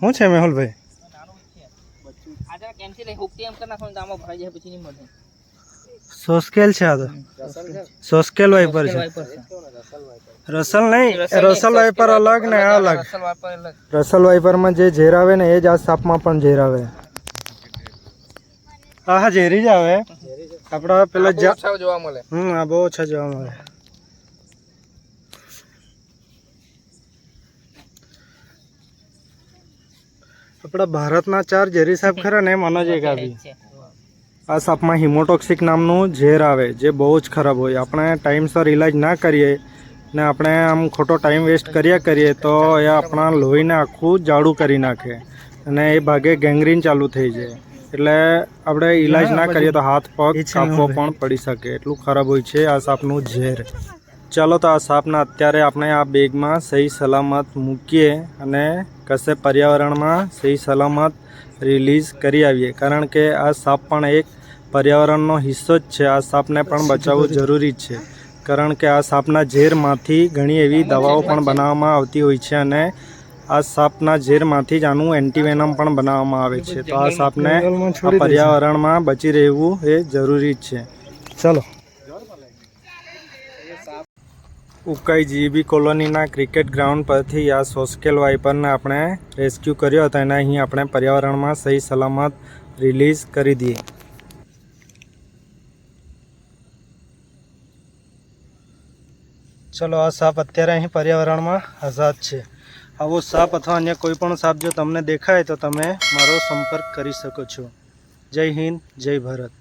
શું છે મેહુલભાઈ? સોસ્કેલ છે આ તો. સોસ્કેલ વાઇપર છે. રસલ નહીં રસલ વાઇપર અલગ ને અલગ. રસલ વાઇપરમાં જે ઝેર આવે ને એ જ આ સાપમાં પણ ઝેર આવે. હા હા ઝેરી જ આવે. આપણા પેલા જોવા મળે. હમ આ બહુ ઓછા જોવા મળે. આપણા ભારતના ચાર ઝેરી સાપ ખરા ને મનોજ એક આવી. આ સાપમાં હિમોટોક્સિક નામનું ઝેર આવે જે બહુ જ ખરાબ હોય. આપણે ટાઈમસર ઇલાજ ના કરીએ ને આપણે આમ ખોટો ટાઈમ વેસ્ટ કર્યા કરીએ તો એ આપણા લોહીને આખું જાડું કરી નાખે અને એ ભાગે ગેંગ્રીન ચાલુ થઈ જાય. એટલે આપણે ઇલાજ ના કરીએ તો હાથ પગ કાપવો પણ પડી શકે. એટલું ખરાબ હોય છે આ સાપનું ઝેર. ચાલો તો આ સાપના અત્યારે આપણે આ બેગમાં સહી સલામત મૂકીએ અને કશે પર્યાવરણમાં સહી સલામત રિલીઝ કરી આવીએ? કારણ કે આ સાપ પણ એક પર્યાવરણનો હિસ્સો જ છે. આ સાપને પણ બચાવવું જરૂરી જ છે. કારણ કે આ સાપના ઝેરમાંથી ઘણી એવી દવાઓ પણ બનાવવામાં આવતી હોય છે અને આ સાપના ઝેરમાંથી જ આનું એન્ટીવેનમ પણ બનાવવામાં આવે છે. તો આ સાપને પર્યાવરણમાં બચી રહેવું એ જરૂરી જ છે. ચાલો. ઉકાઈ જીબી કોલોનીના ક્રિકેટ ગ્રાઉન્ડ પરથી આ સોસ્કેલ વાઇપરને આપણે રેસ્ક્યુ કર્યો હતો. અને અહીં આપણે પર્યાવરણમાં સહી સલામત રિલીઝ કરી દઈએ. ચલો, આ સાપ અત્યારે અહીં પર્યાવરણમાં આઝાદ છે. આવો સાપ અથવા અન્ય કોઈ પણ સાપ જો તમને દેખાય તો તમે મારો સંપર્ક કરી શકો છો. જય હિન્દ, જય ભારત.